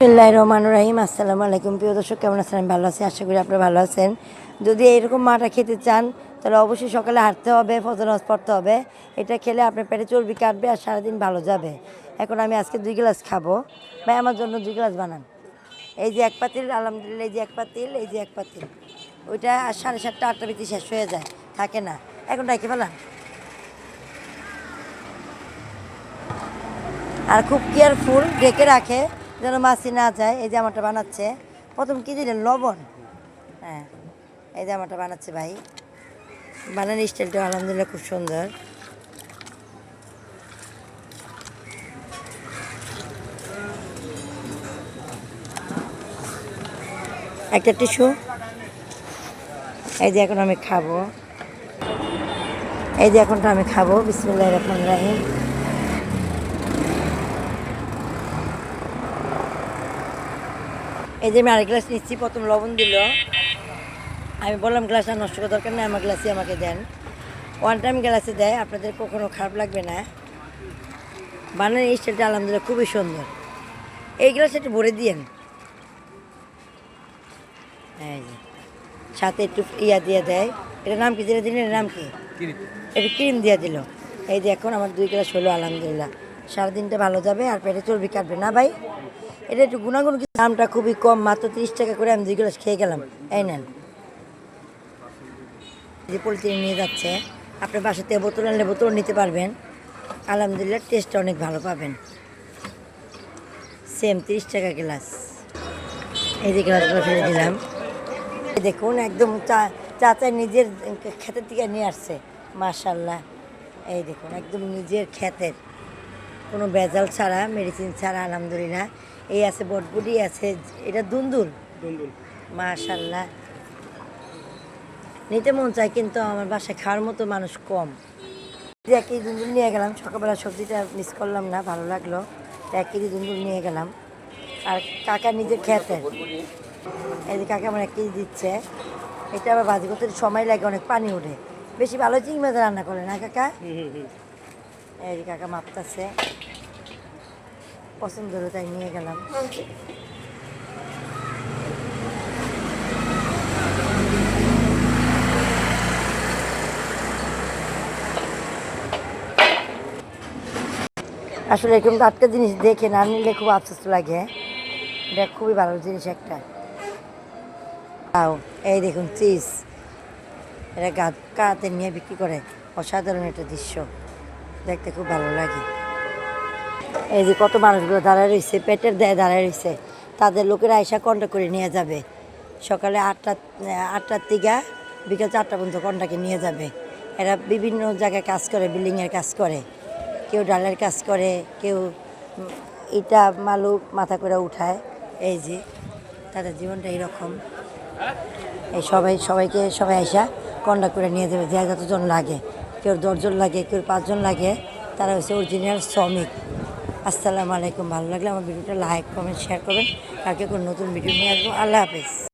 বিসমিল্লাহ রহমান রাহিম। আসসালামু আলাইকুম। প্রিয় দর্শক, কেমন আছেন? আমি ভালো আছি, আশা করি আপনারা ভালো আছেন। যদি এইরকম মাটা খেতে চান, তাহলে অবশ্যই সকালে হাঁটতে হবে, ফজর নামাজ পড়তে হবে। এটা খেলে আপনার পেটে চর্বি কাটবে আর সারাদিন ভালো যাবে। এখন আমি আজকে দুই গ্লাস খাব। ভাই, আমার জন্য দুই গ্লাস বানান। এই যে এক পাতিল, আলহামদুলিল্লাহ, এই যে এক পাতিল, এই যে এক পাতিল। ওইটা আর সাড়ে সাতটা, আটটা ভিতরে শেষ হয়ে যায়, থাকে না। এখন ডাকি ফেলান। আর খুব কেয়ারফুল, ঢেকে রাখে। যেন মাছি না যায়, এই জামাটা বানাচ্ছে। প্রথম কী দিলেন? লবণ? হ্যাঁ এই জামাটা বানাচ্ছে ভাই। বানানোর স্টাইলটা আলহামদুলিল্লাহ খুব সুন্দর। একটা টিস্যু। এই যে এখন আমি খাব। এই যে এখনটা আমি খাব। বিসমুল্লাহ রহমান রাহিম। এই যে আমি আরেক গ্লাস নিচ্ছি প্রথম লবণ দিল। আমি বললাম গ্লাসটা নষ্ট করার দরকার নেই আমার গ্লাসই আমাকে দেন। ওয়ান টাইম গ্লাসে দেয় আপনাদের কখনো খারাপ লাগবে না। বানানোর স্টাইলটা আলহামদুলিল্লাহ খুবই সুন্দর। এই গ্লাস একটু ভরে দিয়েন। এই যে সাথে একটু ইয়া দিয়ে দেয়। এটা নাম কি? যেটা দিলেন নাম কি? একটু ক্রিম দিয়ে দিল। এই যে এখন আমার দুই গ্লাস হলো আলহামদুলিল্লাহ। সারাদিনটা ভালো যাবে আর পেটে চর্বি কাটবে না ভাই? এটা একটু গুণাগুণ দামটা খুবই কম, মাত্র তিরিশ টাকা করে আমি দুই গ্লাস খেয়ে গেলাম। এই নেন। যে পোলট্রি নিয়ে যাচ্ছে, আপনার বাসাতে বোতল আনলে বোতল নিতে পারবেন। আলহামদুলিল্লাহ, টেস্টটা অনেক ভালো পাবেন। সেম, তিরিশ টাকা গ্লাস। এই যে গ্লাসগুলো ফেলে দিলাম। দেখুন, একদম চা, চাচা নিজের ক্ষেতের থেকে নিয়ে আসছে। মাশাল্লাহ এই দেখুন, একদম নিজের ক্ষেতের কোনো ভেজাল ছাড়া মেডিসিন ছাড়া, আলহামদুলিল্লাহ। এই আছে বটবুটি আছে এটা দুন্দুল। মাশাল্লাহ নিতে মন চায় কিন্তু আমার বাসায় খাওয়ার মতো মানুষ কম। এই যে এক কেজি দুন্দুল নিয়ে গেলাম সকালবেলা সবজিটা মিস করলাম না ভালো লাগল। তো এক কেজি দুন্দুল নিয়ে গেলাম। আর কাকা নিজের খেতের এই যে কাকা আমার এক কেজি দিচ্ছে। এটা আবার ভাজি করতে সময় লাগে অনেক পানি ওঠে। বেশি ভালো চিংড়ি মাছ রান্না করে না কাকা? এই যে কাকা মাপতাছে। পছন্দ হলো তাই নিয়ে গেলাম। আসলে এরকম টাটকা জিনিস দেখে না নিলে খুব আফসোস লাগে। এটা খুবই ভালো জিনিস একটা। তাও এই দেখুন চিজ। এটা গা কাতে নিয়ে বিক্রি করে। অসাধারণ একটা দৃশ্য। দেখতে খুব ভালো লাগে। এই যে কত মানুষগুলো দাঁড়ায় রয়েছে, পেটের দেয় দাঁড়ায় রয়েছে, তাদের লোকেরা আইসা কন্ট্যাক্ট করে নিয়ে যাবে। সকালে আটটা, আটটার থেকে বিকেল চারটা পর্যন্ত কন্ট্যাক্টে নিয়ে যাবে। এরা বিভিন্ন জায়গায় কাজ করে বিল্ডিংয়ের কাজ করে। কেউ ডালের কাজ করে, কেউ ইটা, মালু মাথা করে উঠায়। এই যে, তাদের জীবনটা এইরকম। এই সবাই, সবাইকে, সবাই আইসা কন্ট্যাক্ট করে নিয়ে যাবে। যে যতজন লাগে, কেউ দশজন লাগে, কেউ পাঁচজন লাগে, তারা হচ্ছে অরিজিনাল শ্রমিক। আসসালামু আলাইকুম। ভালো লাগলে আমার ভিডিওটা লাইক কমেন্ট শেয়ার করবেন। কাকে কোনো নতুন ভিডিও নিয়ে আসব। আল্লাহ হাফেজ।